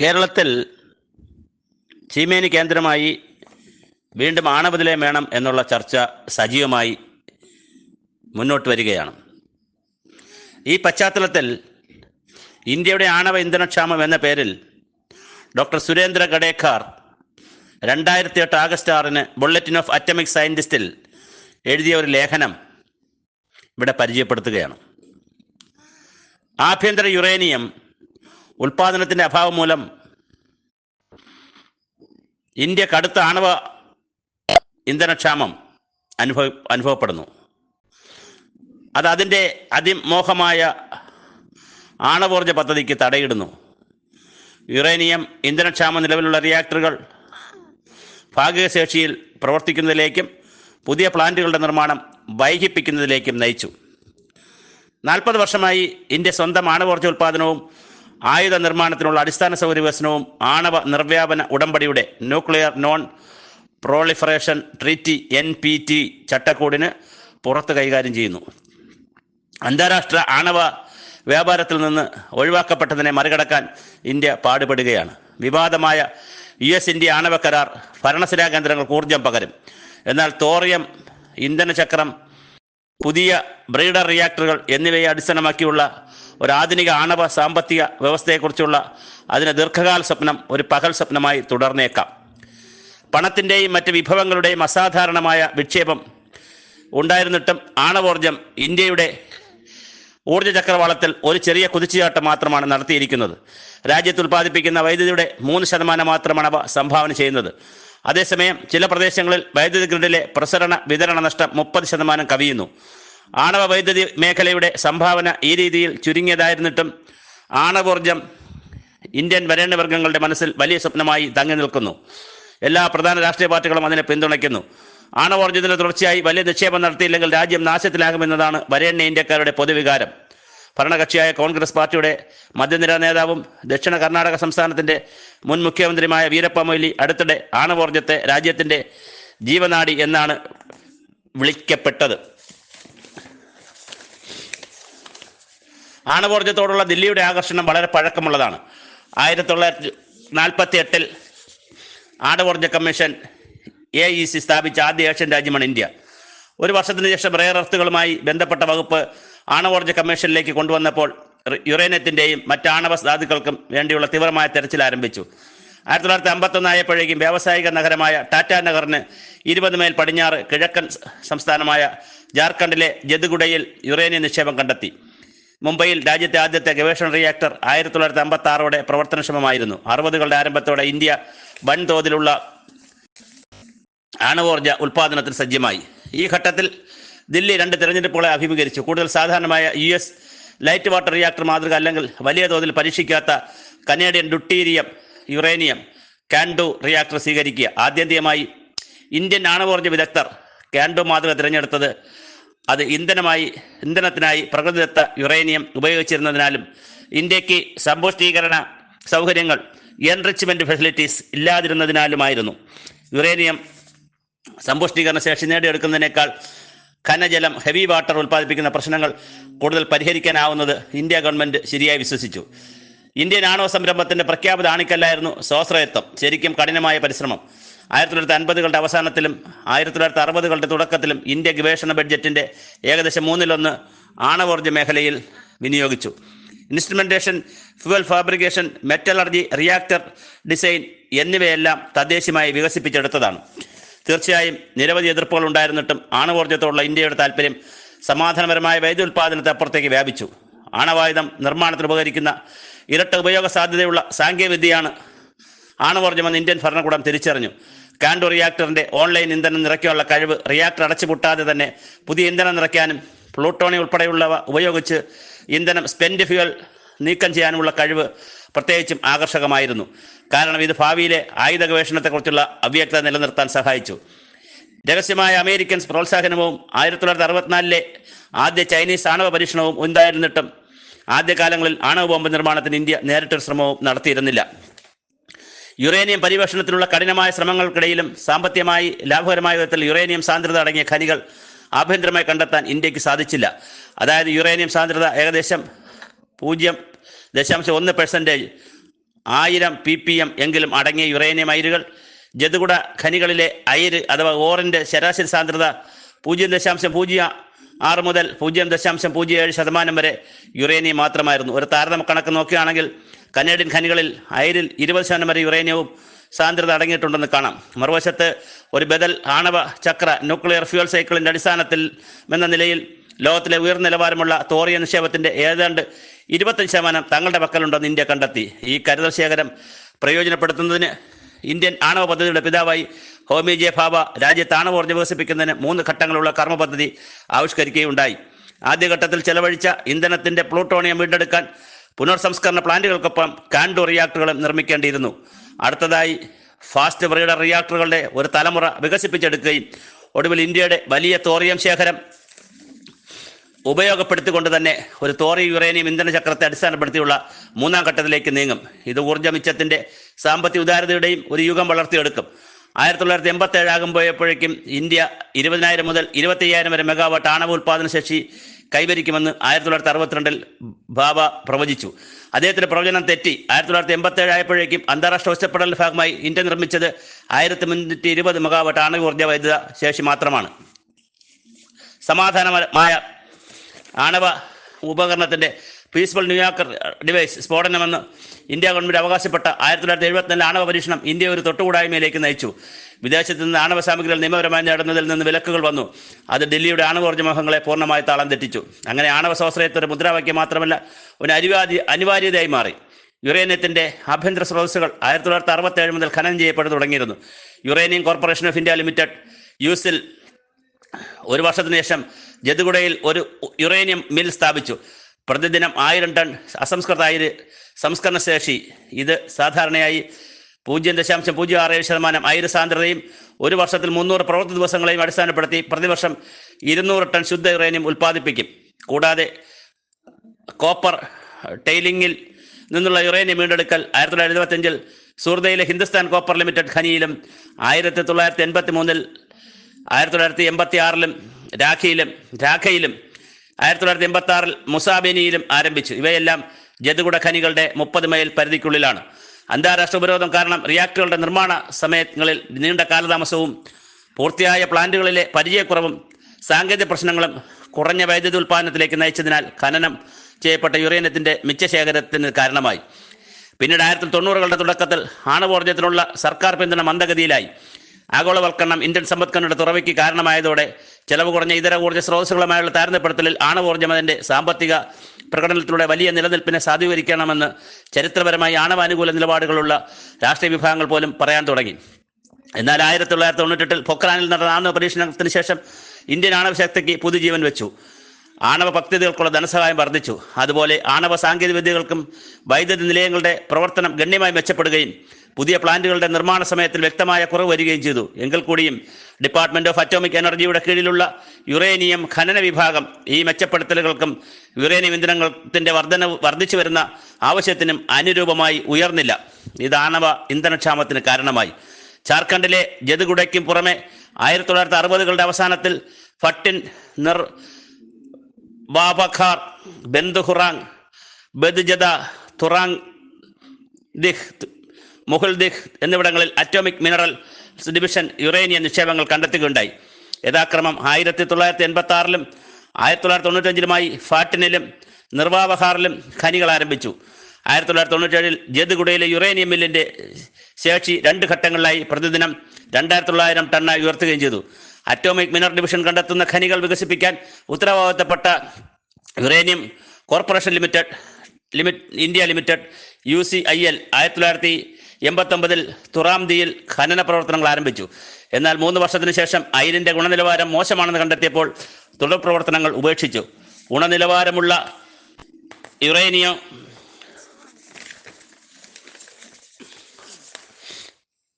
കേരളത്തിൽ ചീമേനി കേന്ദ്രമായി വീണ്ടും ആണവനിലയം വേണം എന്നുള്ള ചർച്ച സജീവമായി മുന്നോട്ട് വരികയാണ്. ഈ പശ്ചാത്തലത്തിൽ ഇന്ത്യയുടെ ആണവ ഇന്ധനക്ഷാമം എന്ന പേരിൽ ഡോക്ടർ സുരേന്ദ്ര ഗഡേക്കാർ രണ്ടായിരത്തി എട്ട് ആഗസ്റ്റ് ആറിന് ബുള്ളറ്റിൻ ഓഫ് അറ്റമിക് സയന്റിസ്റ്റിൽ എഴുതിയ ഒരു ലേഖനം ഇവിടെ പരിചയപ്പെടുത്തുകയാണ്. ആഭ്യന്തര യുറേനിയം ഉൽപാദനത്തിന്റെ അഭാവം മൂലം ഇന്ത്യ കടുത്ത ആണവ ഇന്ധനക്ഷാമം അനുഭവ അനുഭവപ്പെടുന്നു. അത് അതിന്റെ അതിമോഹമായ ആണവോർജ പദ്ധതിക്ക് തടയിടുന്നു. യുറേനിയം ഇന്ധനക്ഷാമ നിലവിലുള്ള റിയാക്ടറുകൾ ഭാഗികശേഷിയിൽ പ്രവർത്തിക്കുന്നതിലേക്കും പുതിയ പ്ലാന്റുകളുടെ നിർമ്മാണം വൈകിപ്പിക്കുന്നതിലേക്കും നയിച്ചു. നാൽപ്പത് വർഷമായി ഇന്ത്യ സ്വന്തം ആണവോർജ ഉൽപ്പാദനവും ആയുധ നിർമ്മാണത്തിനുള്ള അടിസ്ഥാന സൗകര്യ വികസനവും ആണവ നിർവ്യാപന ഉടമ്പടിയുടെ nuclear non proliferation treaty N P T ചട്ടക്കൂടിന് പുറത്ത് കൈകാര്യം ചെയ്യുന്നു. അന്താരാഷ്ട്ര ആണവ വ്യാപാരത്തിൽ നിന്ന് ഒഴിവാക്കപ്പെട്ടതിനെ മറികടക്കാൻ ഇന്ത്യ പാടുപെടുകയാണ്. വിവാദമായ യു എസ് ഇന്ത്യ ആണവ കരാർ ഭരണസിരാ കേന്ദ്രങ്ങൾക്ക് ഊർജം പകരും. എന്നാൽ തോറിയം ഇന്ധനചക്രം പുതിയ ബ്രീഡർ റിയാക്ടറുകൾ എന്നിവയെ അടിസ്ഥാനമാക്കിയുള്ള ഒരു ആധുനിക ആണവ സാമ്പത്തിക വ്യവസ്ഥയെക്കുറിച്ചുള്ള അതിന് ദീർഘകാല സ്വപ്നം ഒരു പകൽ സ്വപ്നമായി തുടർന്നേക്കാം. പണത്തിന്റെയും മറ്റ് വിഭവങ്ങളുടെയും അസാധാരണമായ വിക്ഷേപം ഉണ്ടായിരുന്നിട്ടും ആണവോർജം ഇന്ത്യയുടെ ഊർജ ചക്രവാളത്തിൽ ഒരു ചെറിയ കുതിച്ചുചാട്ടം മാത്രമാണ് നടത്തിയിരിക്കുന്നത്. രാജ്യത്ത് ഉൽപ്പാദിപ്പിക്കുന്ന വൈദ്യുതിയുടെ മൂന്ന് ശതമാനം മാത്രമാണ് അവ സംഭാവന ചെയ്യുന്നത്. അതേസമയം ചില പ്രദേശങ്ങളിൽ വൈദ്യുതി ഗ്രിഡിലെ പ്രസരണ വിതരണ നഷ്ടം മുപ്പത് ശതമാനം കവിയുന്നു. ആണവ വൈദ്യുതി മേഖലയുടെ സംഭാവന ഈ രീതിയിൽ ചുരുങ്ങിയതായിരുന്നിട്ടും ആണവോർജം ഇന്ത്യൻ വരേണ്യവർഗങ്ങളുടെ മനസ്സിൽ വലിയ സ്വപ്നമായി തങ്ങി നിൽക്കുന്നു. എല്ലാ പ്രധാന രാഷ്ട്രീയ പാർട്ടികളും അതിനെ പിന്തുണയ്ക്കുന്നു. ആണവോർജത്തിന് തുടർച്ചയായി വലിയ നിക്ഷേപം നടത്തിയില്ലെങ്കിൽ രാജ്യം നാശത്തിലാകുമെന്നതാണ് വരേണ്യ ഇന്ത്യക്കാരുടെ പൊതുവികാരം. ഭരണകക്ഷിയായ കോൺഗ്രസ് പാർട്ടിയുടെ മധ്യനിര നേതാവും ദക്ഷിണ കർണാടക സംസ്ഥാനത്തിന്റെ മുൻ മുഖ്യമന്ത്രിയുമായ വീരപ്പ മൊയ്ലി അടുത്തിടെ ആണവോർജത്തെ രാജ്യത്തിന്റെ ജീവനാടി എന്നാണ് വിളിക്കപ്പെട്ടത്. ആണവോർജത്തോടുള്ള ദില്ലിയുടെ ആകർഷണം വളരെ പഴക്കമുള്ളതാണ്. ആയിരത്തി തൊള്ളായിരത്തി നാൽപ്പത്തി എട്ടിൽ ആണവോർജ കമ്മീഷൻ എ ഇ സി സ്ഥാപിച്ച ആദ്യ ഏഷ്യൻ രാജ്യമാണ് ഇന്ത്യ. ഒരു വർഷത്തിന് ശേഷം റെയർ എർത്തുകളുമായി ബന്ധപ്പെട്ട വകുപ്പ് ആണവോർജ കമ്മീഷനിലേക്ക് കൊണ്ടുവന്നപ്പോൾ യുറേനിയത്തിന്റെയും മറ്റ് ആണവ ധാതുക്കൾക്കും വേണ്ടിയുള്ള തീവ്രമായ തെരച്ചിൽ ആരംഭിച്ചു. ആയിരത്തി തൊള്ളായിരത്തി അമ്പത്തൊന്ന് ആയപ്പോഴേക്കും വ്യാവസായിക നഗരമായ ടാറ്റാ നഗറിന് ഇരുപത് മൈൽ പടിഞ്ഞാറ് കിഴക്കൻ സംസ്ഥാനമായ ജാർഖണ്ഡിലെ ജദുഗുഡയിൽ യുറേനിയം നിക്ഷേപം കണ്ടെത്തി. മുംബൈയിൽ രാജ്യത്തെ ആദ്യത്തെ ഗവേഷണ റിയാക്ടർ ആയിരത്തി തൊള്ളായിരത്തി അമ്പത്തി ആറോടെ പ്രവർത്തനക്ഷമമായിരുന്നു. അറുപതുകളുടെ ആരംഭത്തോടെ ഇന്ത്യ വൻതോതിലുള്ള ആണവോർജ ഉൽപാദനത്തിൽ സജ്ജമായി. ഈ ഘട്ടത്തിൽ ദില്ലി രണ്ട് തിരഞ്ഞെടുപ്പുകളെ അഭിമുഖീകരിച്ചു. കൂടുതൽ സാധാരണമായ U S light water reactor മാതൃക അല്ലെങ്കിൽ വലിയ തോതിൽ പരീക്ഷിക്കാത്ത Canadian deuterium uranium CANDU reactor സ്വീകരിക്കുക. ആദ്യന്തികമായി ഇന്ത്യൻ ആണവോർജ വിദഗ്ധർ കാൻഡു മാതൃക തിരഞ്ഞെടുത്തത് അത് ഇന്ധനമായി ഇന്ധനത്തിനായി പ്രകൃതിദത്ത യുറേനിയം ഉപയോഗിച്ചിരുന്നതിനാലും ഇന്ത്യയ്ക്ക് സമ്പുഷ്ടീകരണ സൗകര്യങ്ങൾ എൻറിച്ച്മെന്റ് ഫെസിലിറ്റീസ് ഇല്ലാതിരുന്നതിനാലുമായിരുന്നു. യുറേനിയം സമ്പുഷ്ടീകരണ ശേഷി നേടിയെടുക്കുന്നതിനേക്കാൾ ഖനജലം ഹെവി വാട്ടർ ഉൽപ്പാദിപ്പിക്കുന്ന പ്രശ്നങ്ങൾ കൂടുതൽ പരിഹരിക്കാനാവുന്നത് ഇന്ത്യ ഗവൺമെന്റ് ശരിയായി വിശ്വസിച്ചു. ഇന്ത്യൻ ആണവ സംരംഭത്തിന്റെ പ്രഖ്യാപിത ആണിക്കല്ലായിരുന്നു സ്വാശ്രയത്വം ശരിക്കും കഠിനമായ പരിശ്രമം. ആയിരത്തി തൊള്ളായിരത്തി അൻപതുകളുടെ അവസാനത്തിലും ആയിരത്തി തൊള്ളായിരത്തി അറുപതുകളുടെ തുടക്കത്തിലും ഇന്ത്യ ഗവേഷണ ബഡ്ജറ്റിന്റെ ഏകദേശം മൂന്നിലൊന്ന് ആണവോർജ മേഖലയിൽ വിനിയോഗിച്ചു. Instrumentation fuel fabrication metallurgy reactor design എന്നിവയെല്ലാം തദ്ദേശീയമായി വികസിപ്പിച്ചെടുത്തതാണ്. തീർച്ചയായും നിരവധി എതിർപ്പുകൾ ഉണ്ടായിരുന്നിട്ടും ആണവോർജത്തോടുള്ള ഇന്ത്യയുടെ താല്പര്യം സമാധാനപരമായ വൈദ്യുതി ഉൽപ്പാദനത്തെ അപ്പുറത്തേക്ക് വ്യാപിച്ചു. ആണവായുധം നിർമ്മാണത്തിന് ഉപകരിക്കുന്ന ഇരട്ട ഉപയോഗ സാധ്യതയുള്ള സാങ്കേതികവിദ്യയാണ് ആണവോർജമെന്ന് ഇന്ത്യൻ ഭരണകൂടം തിരിച്ചറിഞ്ഞു. കാൻഡു റിയാക്ടറിന്റെ ഓൺലൈൻ ഇന്ധനം നിറയ്ക്കാനുള്ള കഴിവ് റിയാക്ടർ അടച്ചുപൂട്ടാതെ തന്നെ പുതിയ ഇന്ധനം നിറയ്ക്കാനും പ്ലൂട്ടോണി ഉൾപ്പെടെയുള്ളവ ഉപയോഗിച്ച് ഇന്ധനം സ്പെൻഡ് ഫ്യൂവൽ നീക്കം ചെയ്യാനുമുള്ള കഴിവ് പ്രത്യേകിച്ചും ആകർഷകമായിരുന്നു. കാരണം ഇത് ഭാവിയിലെ ആയുധ ഗവേഷണത്തെക്കുറിച്ചുള്ള അവ്യക്തത നിലനിർത്താൻ സഹായിച്ചു. രഹസ്യമായ അമേരിക്കൻ പ്രോത്സാഹനവും ആയിരത്തി തൊള്ളായിരത്തി അറുപത്തിനാലിലെ ആദ്യ ചൈനീസ് ആണവ പരീക്ഷണവും ഉണ്ടായിരുന്നിട്ടും ആദ്യകാലങ്ങളിൽ ആണവ ബോംബ് നിർമ്മാണത്തിന് ഇന്ത്യ നേരിട്ടൊരു ശ്രമവും നടത്തിയിരുന്നില്ല. യുറേനിയം പരിവേഷണത്തിനുള്ള കഠിനമായ ശ്രമങ്ങൾക്കിടയിലും സാമ്പത്തികമായി ലാഭകരമായ വിധത്തിൽ യുറേനിയം സാന്ദ്രത അടങ്ങിയ ഖനികൾ ആഭ്യന്തരമായി കണ്ടെത്താൻ ഇന്ത്യയ്ക്ക് സാധിച്ചില്ല. അതായത് യുറേനിയം സാന്ദ്രത ഏകദേശം പൂജ്യം ദശാംശം ഒന്ന് പെർസെന്റേജ് ആയിരം പി പി എം എങ്കിലും അടങ്ങിയ യുറേനിയം അയിരുകൾ ജതുകുട ഖനികളിലെ അയിര് അഥവാ ഓറിന്റെ ശരാശരി സാന്ദ്രത പൂജ്യം ദശാംശം പൂജ്യം ആറ് മുതൽ പൂജ്യം ദശാംശം പൂജ്യം ഏഴ് ശതമാനം വരെ യുറേനിയം മാത്രമായിരുന്നു. ഒരു താരതമ്യ കണക്ക് നോക്കുകയാണെങ്കിൽ കനേഡിയൻ ഖനികളിൽ അയിരിൽ ഇരുപത് ശതമാനം വരെ യുറേനിയവും സാന്ദ്രത അടങ്ങിയിട്ടുണ്ടെന്ന് കാണാം. മറുവശത്ത് ഒരു ബദൽ ആണവ ചക്ര ന്യൂക്ലിയർ ഫ്യൂൽ സൈക്കിളിന്റെ അടിസ്ഥാനത്തിൽ എന്ന നിലയിൽ ലോകത്തിലെ ഉയർന്ന നിലവാരമുള്ള തോറിയ നിക്ഷേപത്തിന്റെ ഏതാണ്ട് ഇരുപത്തഞ്ച് ശതമാനം തങ്ങളുടെ പക്കലുണ്ടെന്ന് ഇന്ത്യ കണ്ടെത്തി. ഈ കരുതൽ ശേഖരം പ്രയോജനപ്പെടുത്തുന്നതിന് ഇന്ത്യൻ ആണവ പദ്ധതിയുടെ പിതാവായി ഹോമി ജെ ഭാബ രാജ്യത്ത് ആണവോർജം വികസിപ്പിക്കുന്നതിന് മൂന്ന് ഘട്ടങ്ങളുള്ള കർമ്മ പദ്ധതി ആവിഷ്കരിക്കുകയുണ്ടായി. ആദ്യഘട്ടത്തിൽ ചെലവഴിച്ച ഇന്ധനത്തിന്റെ പ്ലൂട്ടോണിയം വീണ്ടെടുക്കാൻ പുനർസംസ്കരണ പ്ലാന്റുകൾക്കൊപ്പം കാൻഡു റിയാക്ടറുകളും നിർമ്മിക്കേണ്ടിയിരുന്നു. അടുത്തതായി ഫാസ്റ്റ് ബ്രീഡർ റിയാക്ടറുകളുടെ ഒരു തലമുറ വികസിപ്പിച്ചെടുക്കുകയും ഒടുവിൽ ഇന്ത്യയുടെ വലിയ തോറിയം ശേഖരം ഉപയോഗപ്പെടുത്തിക്കൊണ്ട് തന്നെ ഒരു തോറി യുറേനിയം ഇന്ധന ചക്രത്തെ അടിസ്ഥാനപ്പെടുത്തിയുള്ള മൂന്നാം ഘട്ടത്തിലേക്ക് നീങ്ങും. ഇത് ഊർജ മിച്ചത്തിന്റെ സാമ്പത്തിക ഉദാരതയുടെയും ഒരു യുഗം വളർത്തിയെടുക്കും. ആയിരത്തി തൊള്ളായിരത്തി എൺപത്തി ഏഴ് ആകുമ്പോഴേക്കും ഇന്ത്യ ഇരുപതിനായിരം മുതൽ ഇരുപത്തയ്യായിരം വരെ മെഗാവാട്ട് ആണവ ഉൽപാദന ശേഷി കൈവരിക്കുമെന്ന് ആയിരത്തി തൊള്ളായിരത്തി അറുപത്തിരണ്ടിൽ ബാബ പ്രവചിച്ചു. അദ്ദേഹത്തിന്റെ പ്രവചനം തെറ്റി. ആയിരത്തി തൊള്ളായിരത്തി എൺപത്തി ഏഴ് ആയപ്പോഴേക്കും അന്താരാഷ്ട്ര ഒറ്റപ്പെടലിന്റെ ഭാഗമായി ഇന്ത്യ നിർമ്മിച്ചത് ആയിരത്തി മുന്നൂറ്റി ഇരുപത് മെഗാവാട്ട് ആണവ ഊർജ വൈദ്യുത ശേഷി മാത്രമാണ്. സമാധാനമായ ആണവ ഉപകരണത്തിന്റെ പീസ്ഫുൾ ന്യൂയോർക്കർ ഡിവൈസ് സ്ഫോടനമെന്ന് ഇന്ത്യ ഗവൺമെന്റ് അവകാശപ്പെട്ട ആയിരത്തി തൊള്ളായിരത്തി എഴുപത്തിനാല് ആണവ പരീക്ഷണം ഇന്ത്യ ഒരു തൊട്ടുകൂടായ്മയിലേക്ക് നയിച്ചു. വിദേശത്ത് നിന്ന് ആണവ സാമഗ്രികൾ നിയമപരമായി നേടുന്നതിൽ നിന്ന് വിലക്കുകൾ വന്നു. അത് ഡൽഹിയുടെ ആണവോർജ മോഹങ്ങളെ പൂർണമായി താളം തെറ്റിച്ചു. അങ്ങനെ ആണവ ഒരു മുദ്രാവാക്യം മാത്രമല്ല ഒരു അനിവാര്യ അനിവാര്യതയായി മാറി. യുറേനിയത്തിന്റെ ആഭ്യന്തര സ്രോതസ്സുകൾ ആയിരത്തി തൊള്ളായിരത്തി അറുപത്തി ഏഴ് മുതൽ ഖനനം ചെയ്യപ്പെട്ടു തുടങ്ങിയിരുന്നു. Uranium corporation of India limited യൂസിൽ ഒരു വർഷത്തിന് ശേഷം ജതുഗുഡയിൽ ഒരു യുറേനിയം മിൽ സ്ഥാപിച്ചു. പ്രതിദിനം ആയിരം ടൺ അസംസ്കൃത അയിര് സംസ്കരണ ശേഷി. ഇത് സാധാരണയായി പൂജ്യം ദശാംശം പൂജ്യം ആറ് ഏഴ് ശതമാനം അയിര് സാന്ദ്രതയും ഒരു വർഷത്തിൽ മുന്നൂറ് പ്രവൃത്തി ദിവസങ്ങളെയും അടിസ്ഥാനപ്പെടുത്തി പ്രതിവർഷം ഇരുന്നൂറ് ടൺ ശുദ്ധ യുറേനിയം ഉൽപ്പാദിപ്പിക്കും. കൂടാതെ കോപ്പർ ടെയിലിംഗിൽ നിന്നുള്ള യുറേനിയം വീണ്ടെടുക്കൽ ആയിരത്തി തൊള്ളായിരത്തി എഴുപത്തിയഞ്ചിൽ സൂർദയിലെ ഹിന്ദുസ്ഥാൻ കോപ്പർ ലിമിറ്റഡ് ഖനിയിലും ആയിരത്തി തൊള്ളായിരത്തി എൺപത്തി മൂന്നിൽ ആയിരത്തി തൊള്ളായിരത്തി എൺപത്തി ആറിലും രാഖയിലും രാഖയിലും ആയിരത്തി തൊള്ളായിരത്തി എൺപത്തി ആറിൽ മുസാബേനിയിലും ആരംഭിച്ചു. ഇവയെല്ലാം ജതുകുട ഖനികളുടെ മുപ്പത് മൈൽ പരിധിക്കുള്ളിലാണ്. അന്താരാഷ്ട്ര ഉപരോധം കാരണം റിയാക്ടറുകളുടെ നിർമ്മാണ സമയങ്ങളിൽ നീണ്ട കാലതാമസവും പൂർത്തിയായ പ്ലാന്റുകളിലെ പരിചയക്കുറവും സാങ്കേതിക പ്രശ്നങ്ങളും കുറഞ്ഞ വൈദ്യുതി ഉൽപ്പാദനത്തിലേക്ക് നയിച്ചതിനാൽ ഖനനം ചെയ്യപ്പെട്ട യുറേനിയത്തിന്റെ മിച്ചശേഖരത്തിന് കാരണമായി. പിന്നീട് ആയിരത്തി തൊണ്ണൂറുകളുടെ തുടക്കത്തിൽ ആണവോർജത്തിനുള്ള സർക്കാർ പിന്തുണ മന്ദഗതിയിലായി. ആഗോളവൽക്കരണം ഇന്ത്യൻ സമ്പദ്ഘടനയുടെ തുറവയ്ക്ക് കാരണമായതോടെ ചെലവ് കുറഞ്ഞ ഇതര ഊർജ സ്രോതസ്സുകളുമായുള്ള താരതമ്യപ്പെടുത്തലിൽ ആണവോർജം അതിന്റെ സാമ്പത്തിക പ്രകടനത്തിലൂടെ വലിയ നിലനിൽപ്പിനെ സാധൂകരിക്കണമെന്ന് ചരിത്രപരമായി ആണവാനുകൂല നിലപാടുകളുള്ള രാഷ്ട്രീയ വിഭാഗങ്ങൾ പോലും പറയാൻ തുടങ്ങി. എന്നാൽ ആയിരത്തി തൊള്ളായിരത്തി തൊണ്ണൂറ്റെട്ടിൽ പൊക്രാനിൽ നടന്ന ആണവ പരീക്ഷണത്തിന് ശേഷം ഇന്ത്യൻ ആണവശക്തിക്ക് പുതുജീവൻ വെച്ചു. ആണവ പദ്ധതികൾക്കുള്ള ധനസഹായം വർദ്ധിച്ചു. അതുപോലെ ആണവ സാങ്കേതിക വിദ്യകൾക്കും വൈദ്യുതി നിലയങ്ങളുടെ പ്രവർത്തനം ഗണ്യമായി മെച്ചപ്പെടുകയും പുതിയ പ്ലാന്റുകളുടെ നിർമ്മാണ സമയത്തിൽ വ്യക്തമായ കുറവ് വരികയും ചെയ്തു. എങ്കിൽ കൂടിയും ഡിപ്പാർട്ട്മെന്റ് ഓഫ് അറ്റോമിക് എനർജിയുടെ കീഴിലുള്ള യുറേനിയം ഖനന വിഭാഗം ഈ മെച്ചപ്പെടുത്തലുകൾക്കും യുറേനിയം ഇന്ധനത്തിന്റെ വർധന വർദ്ധിച്ചു വരുന്ന ആവശ്യത്തിനും അനുരൂപമായി ഉയർന്നില്ല. ഇത് ആണവ ഇന്ധനക്ഷാമത്തിന് കാരണമായി. ജാർഖണ്ഡിലെ ജതുഗുഡയ്ക്കും പുറമെ ആയിരത്തി തൊള്ളായിരത്തി അറുപതുകളുടെ അവസാനത്തിൽ ഫട്ടിൻ നിർ ബാബഖാർ ബെന്ദുഹുറാങ് ബദ്ജദ തുറാങ് ദിഹ് മുഹുൽ ദിഹ് എന്നിവിടങ്ങളിൽ അറ്റോമിക് മിനറൽ ഡിവിഷൻ യുറേനിയം നിക്ഷേപങ്ങൾ കണ്ടെത്തുകയുണ്ടായി. യഥാക്രമം ആയിരത്തി തൊള്ളായിരത്തി എൺപത്തി ആറിലും ആയിരത്തി തൊള്ളായിരത്തി തൊണ്ണൂറ്റഞ്ചിലുമായി ഫാറ്റിനിലും നിർവാവഹാറിലും ഖനികൾ ആരംഭിച്ചു. ആയിരത്തി തൊള്ളായിരത്തി തൊണ്ണൂറ്റേഴിൽ ജതുഗുഡയിലെ യുറേനിയം മില്ലിന്റെ ശേഷി രണ്ട് ഘട്ടങ്ങളിലായി പ്രതിദിനം രണ്ടായിരത്തി തൊള്ളായിരം ടണ്ണായി ഉയർത്തുകയും ചെയ്തു. അറ്റോമിക് മിനറൽ ഡിവിഷൻ കണ്ടെത്തുന്ന ഖനികൾ വികസിപ്പിക്കാൻ ഉത്തരവാദിത്തപ്പെട്ട uranium corporation limited limit India limited U C I L ആയിരത്തി തൊള്ളായിരത്തി എൺപത്തൊമ്പതിൽ തുറാംതിയിൽ ഖനന പ്രവർത്തനങ്ങൾ ആരംഭിച്ചു. എന്നാൽ മൂന്ന് വർഷത്തിന് ശേഷം അയിരിന്റെ ഗുണനിലവാരം മോശമാണെന്ന് കണ്ടെത്തിയപ്പോൾ തുടർ പ്രവർത്തനങ്ങൾ ഉപേക്ഷിച്ചു. ഗുണനിലവാരമുള്ള യുറേനിയം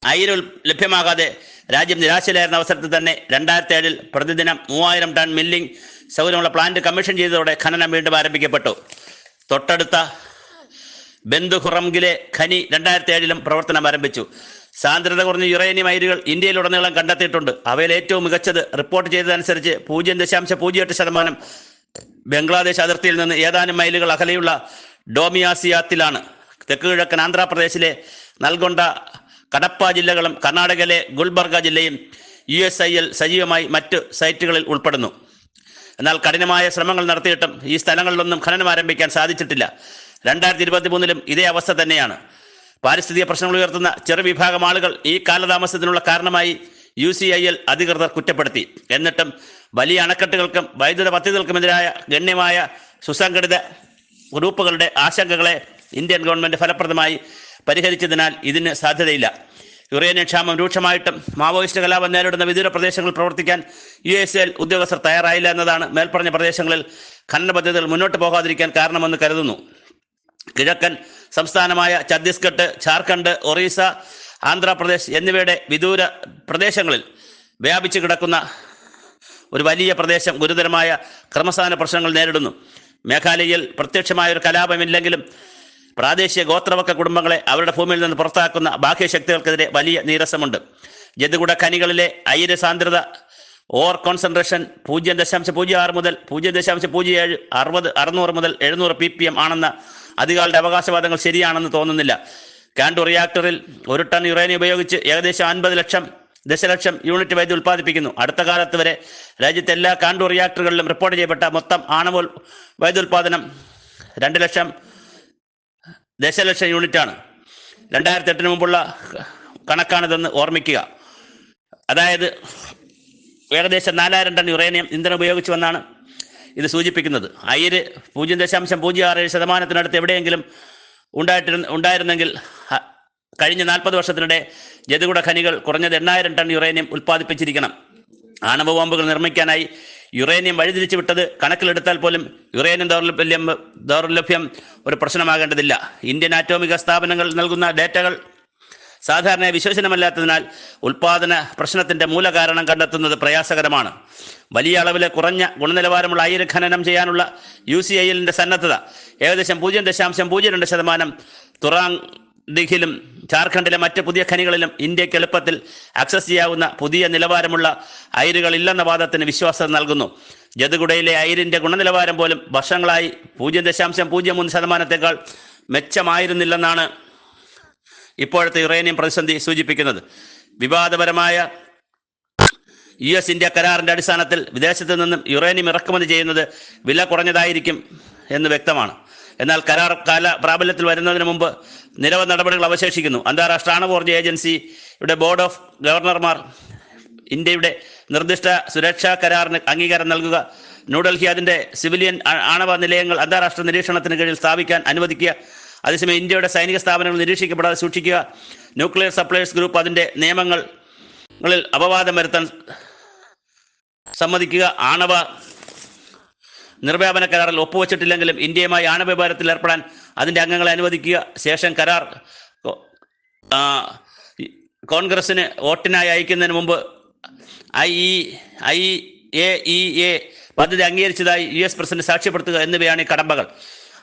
അയിര് ലഭ്യമാകാതെ രാജ്യം നിരാശയിലായിരുന്ന അവസരത്തിൽ തന്നെ രണ്ടായിരത്തി ഏഴിൽ പ്രതിദിനം മൂവായിരം ടൺ മില്ലിംഗ് സൗകര്യമുള്ള പ്ലാന്റ് കമ്മീഷൻ ചെയ്തതോടെ ഖനനം വീണ്ടും ആരംഭിക്കപ്പെട്ടു. തൊട്ടടുത്ത ബന്ധുഹുറംഗിലെ ഖനി രണ്ടായിരത്തി ഏഴിലും പ്രവർത്തനം ആരംഭിച്ചു. സാന്ദ്രത കുറഞ്ഞ യുറേനിയം അയിരുകൾ ഇന്ത്യയിലുടനീളം കണ്ടെത്തിയിട്ടുണ്ട്. അവയിൽ ഏറ്റവും മികച്ചത് റിപ്പോർട്ട് ചെയ്തതനുസരിച്ച് പൂജ്യം ദശാംശം പൂജ്യം എട്ട് ശതമാനം ബംഗ്ലാദേശ് അതിർത്തിയിൽ നിന്ന് ഏതാനും മൈലുകൾ അകലെയുള്ള ഡോമിയാസിയാത്തിലാണ്. തെക്ക് കിഴക്കൻ ആന്ധ്രാപ്രദേശിലെ നൽകൊണ്ട കടപ്പ ജില്ലകളും കർണാടകയിലെ ഗുൽബർഗ ജില്ലയും യു എസ് ഐ എൽ സജീവമായി മറ്റ് സൈറ്റുകളിൽ ഉൾപ്പെടുന്നു. എന്നാൽ കഠിനമായ ശ്രമങ്ങൾ നടത്തിയിട്ടും ഈ സ്ഥലങ്ങളിലൊന്നും ഖനനം ആരംഭിക്കാൻ സാധിച്ചിട്ടില്ല. രണ്ടായിരത്തി ഇരുപത്തി മൂന്നിലും ഇതേ അവസ്ഥ തന്നെയാണ്. പാരിസ്ഥിതിക പ്രശ്നങ്ങൾ ഉയർത്തുന്ന ചെറുവിഭാഗം ആളുകൾ ഈ കാലതാമസത്തിനുള്ള കാരണമായി യു സി ഐ എൽ അധികൃതർ കുറ്റപ്പെടുത്തി. എന്നിട്ടും വലിയ അണക്കെട്ടുകൾക്കും വൈദ്യുത പദ്ധതികൾക്കുമെതിരായ ഗണ്യമായ സുസംഘടിത ഗ്രൂപ്പുകളുടെ ആശങ്കകളെ ഇന്ത്യൻ ഗവൺമെന്റ് ഫലപ്രദമായി പരിഹരിച്ചതിനാൽ ഇതിന് സാധ്യതയില്ല. യുറേനിയം ക്ഷാമം രൂക്ഷമായിട്ടും മാവോയിസ്റ്റ് കലാപം നേരിടുന്ന വിദൂര പ്രദേശങ്ങളിൽ പ്രവർത്തിക്കാൻ യു എസ് എൽ ഉദ്യോഗസ്ഥർ തയ്യാറായില്ല എന്നതാണ് മേൽപ്പറഞ്ഞ പ്രദേശങ്ങളിൽ ഖനന പദ്ധതികൾ മുന്നോട്ട് പോകാതിരിക്കാൻ കാരണമെന്ന് കരുതുന്നു. കിഴക്കൻ സംസ്ഥാനമായ ഛത്തീസ്ഗഡ് ജാർഖണ്ഡ് ഒറീസ ആന്ധ്രാപ്രദേശ് എന്നിവയുടെ വിദൂര പ്രദേശങ്ങളിൽ വ്യാപിച്ചു കിടക്കുന്ന ഒരു വലിയ പ്രദേശം ഗുരുതരമായ ക്രമസ്ഥാന പ്രശ്നങ്ങൾ നേരിടുന്നു. മേഘാലയയിൽ പ്രത്യക്ഷമായ ഒരു കലാപമില്ലെങ്കിലും പ്രാദേശിക ഗോത്രവക്ക കുടുംബങ്ങളെ അവരുടെ ഭൂമിയിൽ നിന്ന് പുറത്താക്കുന്ന ബാഹ്യശക്തികൾക്കെതിരെ വലിയ നീരസമുണ്ട്. ജതുകുട ഖനികളിലെ ഐര സാന്ദ്രത ഓർ കോൺസെൻട്രേഷൻ പൂജ്യം ദശാംശം പൂജ്യം ആറ് മുതൽ പൂജ്യം ദശാംശം പൂജ്യം ഏഴ് അറുപത് അറുന്നൂറ് മുതൽ എഴുന്നൂറ് പി പി എം ആണെന്ന അധികാരികളുടെ അവകാശവാദങ്ങൾ ശരിയാണെന്ന് തോന്നുന്നില്ല. കാൻഡു റിയാക്ടറിൽ ഒരു ടൺ യുറേനിയം ഉപയോഗിച്ച് ഏകദേശം അൻപത് ലക്ഷം ദശലക്ഷം യൂണിറ്റ് വൈദ്യുതി ഉൽപ്പാദിപ്പിക്കുന്നു. അടുത്ത കാലത്ത് വരെ രാജ്യത്തെ എല്ലാ കാൻഡു റിയാക്ടറുകളിലും റിപ്പോർട്ട് ചെയ്യപ്പെട്ട മൊത്തം ആണവ ഉൽപ്പാദനം രണ്ട് ലക്ഷം ദശലക്ഷം യൂണിറ്റാണ്. രണ്ടായിരത്തി എട്ടിന് മുമ്പുള്ള കണക്കാണിതെന്ന് ഓർമ്മിക്കുക. അതായത് ഏകദേശം നാലായിരം ടൺ യുറേനിയം ഇന്ധനം ഉപയോഗിച്ചു വന്നാണ് ഇത് സൂചിപ്പിക്കുന്നത്. അയിര് പൂജ്യം ദശാംശം പൂജ്യം ആറ് ഏഴ് ശതമാനത്തിനടുത്ത് എവിടെയെങ്കിലും ഉണ്ടായിട്ടിരുന്ന ഉണ്ടായിരുന്നെങ്കിൽ കഴിഞ്ഞ നാൽപ്പത് വർഷത്തിനിടെ ജതുകുട ഖനികൾ കുറഞ്ഞത് എണ്ണായിരം ടൺ യുറേനിയം ഉൽപ്പാദിപ്പിച്ചിരിക്കണം. ആണവ ബോംബുകൾ നിർമ്മിക്കാനായി യുറേനിയം വഴിതിരിച്ചു വിട്ടത് കണക്കിലെടുത്താൽ പോലും യുറേനിയം ദൗർലഭ്യം ദൗർലഭ്യം ഒരു പ്രശ്നമാകേണ്ടതില്ല. ഇന്ത്യൻ ആറ്റോമിക സ്ഥാപനങ്ങൾ നൽകുന്ന ഡേറ്റകൾ സാധാരണ വിശ്വസനമല്ലാത്തതിനാൽ ഉൽപാദന പ്രശ്നത്തിന്റെ മൂലകാരണം കണ്ടെത്തുന്നത് പ്രയാസകരമാണ്. വലിയ അളവിലെ കുറഞ്ഞ ഗുണനിലവാരമുള്ള അയിര് ഖനനം ചെയ്യാനുള്ള യു സി ഐ എല്ലിന്റെ സന്നദ്ധത. ഏകദേശം പൂജ്യം ദശാംശം പൂജ്യം രണ്ട് ശതമാനം തുറാങ് ദിഖിലും ജാർഖണ്ഡിലെ മറ്റ് പുതിയ ഖനികളിലും ഇന്ത്യയ്ക്ക് എളുപ്പത്തിൽ ആക്സസ് ചെയ്യാവുന്ന പുതിയ നിലവാരമുള്ള അയിരുകൾ ഇല്ലെന്ന വാദത്തിന് വിശ്വാസം നൽകുന്നു. ജതുകുടയിലെ അയിരിന്റെ ഗുണനിലവാരം പോലും വർഷങ്ങളായി പൂജ്യം ദശാംശം പൂജ്യം മൂന്ന് ശതമാനത്തേക്കാൾ മെച്ചമായിരുന്നില്ലെന്നാണ് ഇപ്പോഴത്തെ യുറേനിയം പ്രതിസന്ധി സൂചിപ്പിക്കുന്നത് വിവാദപരമായ യു എസ് ഇന്ത്യ കരാറിന്റെ അടിസ്ഥാനത്തിൽ വിദേശത്ത് നിന്നും യുറേനിയം ഇറക്കുമതി ചെയ്യുന്നത് വില കുറഞ്ഞതായിരിക്കും എന്ന് വ്യക്തമാണ്. എന്നാൽ കരാർ കാല പ്രാബല്യത്തിൽ വരുന്നതിന് മുമ്പ് നിരവധി നടപടികൾ അവശേഷിക്കുന്നു. അന്താരാഷ്ട്ര ആണവോർജ ഏജൻസിയുടെ ബോർഡ് ഓഫ് ഗവർണർമാർ ഇന്ത്യയുടെ നിർദ്ദിഷ്ട സുരക്ഷാ കരാറിന് അംഗീകാരം നൽകുക ന്യൂഡൽഹി അതിന്റെ സിവിലിയൻ ആണവ നിലയങ്ങൾ അന്താരാഷ്ട്ര നിരീക്ഷണത്തിന് കീഴിൽ സ്ഥാപിക്കാൻ അനുവദിക്കുക അതേസമയം ഇന്ത്യയുടെ സൈനിക സ്ഥാപനങ്ങൾ നിരീക്ഷിക്കപ്പെടാതെ സൂക്ഷിക്കുക. ന്യൂക്ലിയർ സപ്ലൈസ് ഗ്രൂപ്പ് അതിന്റെ നിയമങ്ങളിൽ അപവാദം വരുത്താൻ സമ്മതിക്കുക. ആണവ നിർവ്യാപന കരാറിൽ ഒപ്പുവച്ചിട്ടില്ലെങ്കിലും ഇന്ത്യയുമായി ആണവ വ്യാപാരത്തിൽ ഏർപ്പെടാൻ അതിന്റെ അംഗങ്ങളെ അനുവദിക്കുക. ശേഷം കരാർ കോൺഗ്രസിന് വോട്ടിനായി അയക്കുന്നതിന് മുമ്പ് I E I A E A പദ്ധതി അംഗീകരിച്ചതായി യു എസ് പ്രസിഡന്റ് സാക്ഷ്യപ്പെടുത്തുക എന്നിവയാണ് ഈ കടമ്പകൾ.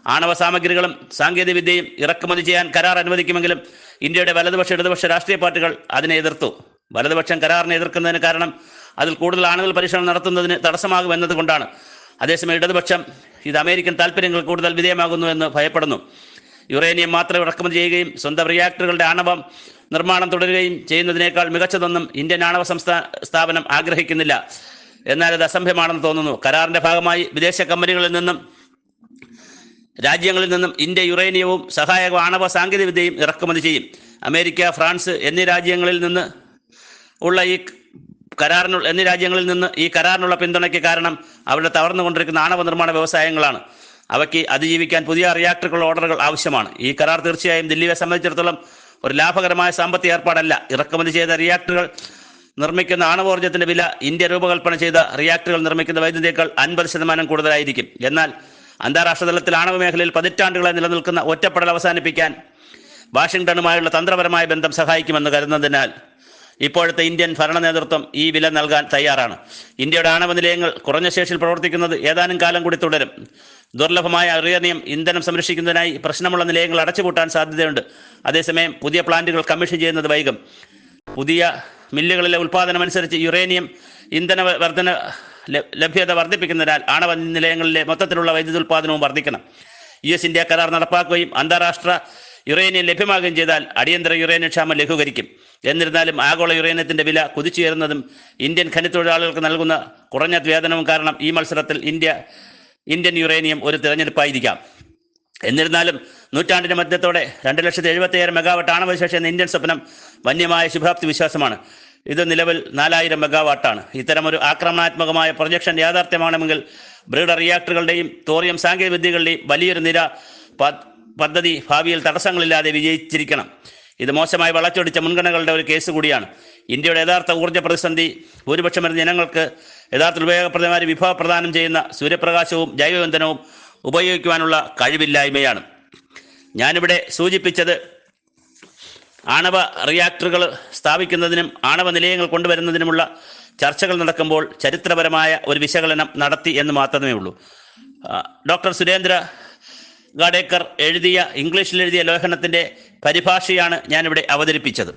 ആണവ സാമഗ്രികളും സാങ്കേതികവിദ്യയും ഇറക്കുമതി ചെയ്യാൻ കരാർ അനുവദിക്കുമെങ്കിലും ഇന്ത്യയുടെ വലതുപക്ഷ ഇടതുപക്ഷ രാഷ്ട്രീയ പാർട്ടികൾ അതിനെ എതിർത്തു. വലതുപക്ഷം കരാറിനെ എതിർക്കുന്നതിന് കാരണം അതിൽ കൂടുതൽ ആണവ പരീക്ഷണം നടത്തുന്നതിന് തടസ്സമാകും എന്നതുകൊണ്ടാണ്. അതേസമയം ഇടതുപക്ഷം ഇത് അമേരിക്കൻ താല്പര്യങ്ങൾ കൂടുതൽ വിധേയമാകുന്നു എന്ന് ഭയപ്പെടുന്നു. യുറേനിയം മാത്രം ഇറക്കുമതി ചെയ്യുകയും സ്വന്തം റിയാക്ടറുകളുടെ ആണവം നിർമ്മാണം തുടരുകയും ചെയ്യുന്നതിനേക്കാൾ മികച്ചതൊന്നും ഇന്ത്യൻ ആണവ സ്ഥാപനം ആഗ്രഹിക്കുന്നില്ല. എന്നാൽ അത് അസംഭ്യമാണെന്ന് തോന്നുന്നു. കരാറിന്റെ ഭാഗമായി വിദേശ കമ്പനികളിൽ നിന്നും രാജ്യങ്ങളിൽ നിന്നും ഇന്ത്യ യുറേനിയവും സഹായക ആണവ സാങ്കേതികവിദ്യയും ഇറക്കുമതി ചെയ്യും. അമേരിക്ക ഫ്രാൻസ് എന്നീ രാജ്യങ്ങളിൽ നിന്ന് ഉള്ള ഈ കരാറിനുള്ള എന്നീ രാജ്യങ്ങളിൽ നിന്ന് ഈ കരാറിനുള്ള പിന്തുണയ്ക്ക് കാരണം അവരുടെ തകർന്നുകൊണ്ടിരിക്കുന്ന ആണവ നിർമ്മാണ വ്യവസായങ്ങളാണ്. അവയ്ക്ക് അതിജീവിക്കാൻ പുതിയ റിയാക്ടറുകളുടെ ഓർഡറുകൾ ആവശ്യമാണ്. ഈ കരാർ തീർച്ചയായും ദില്ലിയെ സംബന്ധിച്ചിടത്തോളം ഒരു ലാഭകരമായ സാമ്പത്തിക ഏർപ്പാടല്ല. ഇറക്കുമതി ചെയ്ത റിയാക്ടറുകൾ നിർമ്മിക്കുന്ന ആണവോർജത്തിന്റെ വില ഇന്ത്യ രൂപകൽപ്പന ചെയ്ത റിയാക്ടറുകൾ നിർമ്മിക്കുന്ന വൈദ്യുതിയേക്കാൾ അൻപത് ശതമാനം കൂടുതലായിരിക്കും. എന്നാൽ അന്താരാഷ്ട്ര തലത്തിൽ ആണവ മേഖലയിൽ പതിറ്റാണ്ടുകളായി നിലനിൽക്കുന്ന ഒറ്റപ്പെടൽ അവസാനിപ്പിക്കാൻ വാഷിംഗ്ടണുമായുള്ള തന്ത്രപരമായ ബന്ധം സഹായിക്കുമെന്ന് കരുതുന്നതിനാൽ ഇപ്പോഴത്തെ ഇന്ത്യൻ ഭരണ നേതൃത്വം ഈ വില നൽകാൻ തയ്യാറാണ്. ഇന്ത്യയുടെ ആണവ നിലയങ്ങൾ കുറഞ്ഞ ശേഷിയിൽ പ്രവർത്തിക്കുന്നത് ഏതാനും കാലം കൂടി തുടരും. ദുർലഭമായ യുറേനിയം ഇന്ധനം സംരക്ഷിക്കുന്നതിനായി പ്രശ്നമുള്ള നിലയങ്ങൾ അടച്ചുപൂട്ടാൻ സാധ്യതയുണ്ട്. അതേസമയം പുതിയ പ്ലാന്റുകൾ കമ്മീഷൻ ചെയ്യുന്നത് വൈകും. പുതിയ മില്ലുകളിലെ ഉൽപ്പാദനമനുസരിച്ച് യുറേനിയം ഇന്ധന വർധന ലഭ്യത വർദ്ധിപ്പിക്കുന്നതിനാൽ ആണവ നിലയങ്ങളിലെ മൊത്തത്തിലുള്ള വൈദ്യുതി ഉൽപ്പാദനവും വർദ്ധിക്കണം. യു എസ് ഇന്ത്യ കരാർ നടപ്പാക്കുകയും അന്താരാഷ്ട്ര യുറേനിയം ലഭ്യമാകുകയും ചെയ്താൽ അടിയന്തര യുറേനിയം ക്ഷാമം ലഘൂകരിക്കും. എന്നിരുന്നാലും ആഗോള യുറേനിയത്തിന്റെ വില കുതിച്ചുയരുന്നതും ഇന്ത്യൻ ഖനിത്തൊഴിലാളികൾക്ക് നൽകുന്ന കുറഞ്ഞ വേതനവും കാരണം ഈ മത്സരത്തിൽ ഇന്ത്യ ഇന്ത്യൻ യുറേനിയം ഒരു തിരഞ്ഞെടുപ്പായിരിക്കാം. എന്നിരുന്നാലും നൂറ്റാണ്ടിന്റെ മധ്യത്തോടെ രണ്ട് ലക്ഷത്തി എഴുപത്തി അയ്യായിരം മെഗാവാട്ട് ആണവശേഷി എന്ന ഇന്ത്യൻ സ്വപ്നം വന്യമായ ശുഭാപ്തി വിശ്വാസമാണ്. ഇത് നിലവിൽ നാലായിരം മെഗാവാട്ടാണ്. ഇത്തരമൊരു ആക്രമണാത്മകമായ പ്രൊജക്ഷൻ യാഥാർത്ഥ്യമാണെങ്കിൽ ബ്രീഡർ റിയാക്ടറുകളുടെയും തോറിയം സാങ്കേതിക വിദ്യകളുടെയും വലിയൊരു നിര പദ്ധതി ഭാവിയിൽ തടസ്സങ്ങളില്ലാതെ വിജയിച്ചിരിക്കണം. ഇത് മോശമായി വളച്ചൊടിച്ച മുൻഗണനകളുടെ ഒരു കേസ് കൂടിയാണ്. ഇന്ത്യയുടെ യഥാർത്ഥ ഊർജ പ്രതിസന്ധി ഭൂരിപക്ഷം വരുന്ന ജനങ്ങൾക്ക് യഥാർത്ഥത്തിൽ ഉപയോഗപ്രദമായ വിഭവ പ്രദാനം ചെയ്യുന്ന സൂര്യപ്രകാശവും ജൈവ ഇന്ധനവും ഉപയോഗിക്കുവാനുള്ള കഴിവില്ലായ്മയാണ്. ഞാനിവിടെ സൂചിപ്പിച്ചത് ആണവ റിയാക്ടറുകൾ സ്ഥാപിക്കുന്നതിനും ആണവ നിലയങ്ങൾ കൊണ്ടുവരുന്നതിനുമുള്ള ചർച്ചകൾ നടക്കുമ്പോൾ ചരിത്രപരമായ ഒരു വിശകലനം നടത്തി എന്ന് മാത്രമേ ഉള്ളൂ. ഡോക്ടർ സുരേന്ദ്ര ഗാഡേക്കർ എഴുതിയ ഇംഗ്ലീഷിൽ എഴുതിയ ലേഖനത്തിന്റെ പരിഭാഷയാണ് ഞാനിവിടെ അവതരിപ്പിച്ചത്.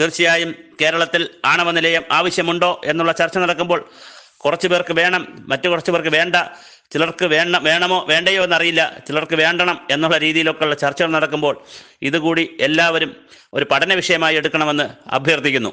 തീർച്ചയായും കേരളത്തിൽ ആണവ നിലയം ആവശ്യമുണ്ടോ എന്നുള്ള ചർച്ച നടക്കുമ്പോൾ കുറച്ചു പേർക്ക് വേണം മറ്റു കുറച്ചു പേർക്ക് വേണ്ട ചിലർക്ക് വേണ്ട വേണമോ വേണ്ടയോ എന്നറിയില്ല. ചിലർക്ക് വേണ്ടണം എന്നുള്ള രീതിയിലൊക്കെയുള്ള ചർച്ചകൾ നടക്കുമ്പോൾ ഇതുകൂടി എല്ലാവരും ഒരു പഠന വിഷയമായി എടുക്കണമെന്ന് അഭ്യർത്ഥിക്കുന്നു.